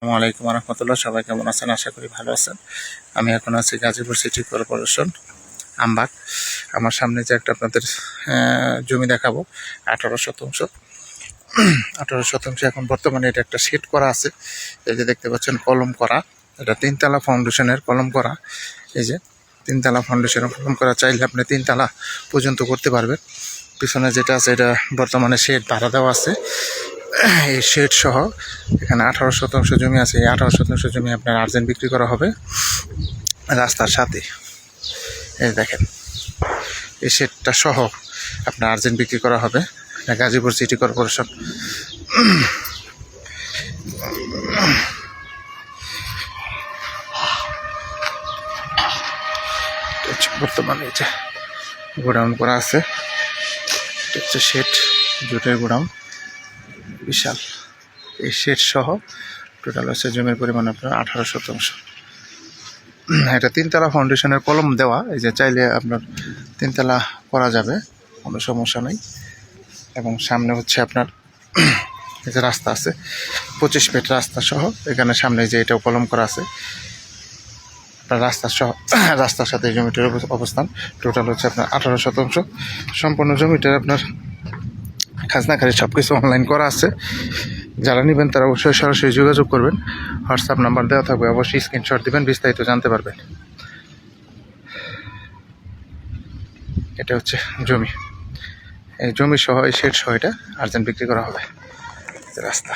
আসসালামু আলাইকুম রহমতুল্লাহ সবাই কেমন আছেন? আশা করি ভালো আছেন। আমি এখন আছি গাজীপুর সিটি কর্পোরেশন, আমবাগ। আমার সামনে যে একটা আপনাদের জমি দেখাবো, আঠারো শতাংশ। আঠারো শতাংশ এখন বর্তমানে এটা একটা সেট করা আছে। এই যে দেখতে পাচ্ছেন, কলম করা। এটা তিনতলা ফাউন্ডেশনের কলম করা। এই যে তিনতলা ফাউন্ডেশনের কলম করা। চাইলে আপনি তিনতলা পর্যন্ত করতে পারবেন। পিছনে যেটা আছে, এটা বর্তমানে শেড ভাড়া দেওয়া আছে। এই শেড সহ এখানে আঠারো শতাংশ জমি আছে। এই আঠারো শতাংশ জমি আপনার আর্জেন্ট বিক্রি করা হবে রাস্তার সাথে। এই দেখেন, এই শেডটা সহ আপনার আর্জেন্ট বিক্রি করা হবে। Gazipur city corporation. বর্তমানে এটা গোডাউন করা আছে। এটা হচ্ছে শেড, জুটের গোডাউন। বিশাল। এই শেড সহ টোটাল হচ্ছে জমির পরিমাণ আপনার আঠারো শতাংশ। এটা তিনতলা ফাউন্ডেশনের কলম দেওয়া, এই যে চাইলে আপনার তিনতলা করা যাবে, কোনো সমস্যা নেই। এবং সামনে হচ্ছে আপনার এই যে রাস্তা আছে, পঁচিশ ফিট রাস্তা সহ, এখানে সামনে যে এটাও কলম করা আছে। আপনার রাস্তা সহ, রাস্তার সাথে জমিটার অবস্থান টোটাল হচ্ছে আপনার আঠারো শতাংশ। সম্পূর্ণ জমিটার আপনার খাজনা খালি সব কিছু অনলাইন করা আছে। যারা নেবেন তারা অবশ্যই সরাসরি যোগাযোগ করবেন। হোয়াটসঅ্যাপ নাম্বার দেওয়া থাকবে, অবশ্যই স্ক্রিনশট দেবেন, বিস্তারিত জানতে পারবেন। এটা হচ্ছে জমি। এই জমি সহ, এই শেড সহ এটা আর্জেন্ট বিক্রি করা হবে। রাস্তা।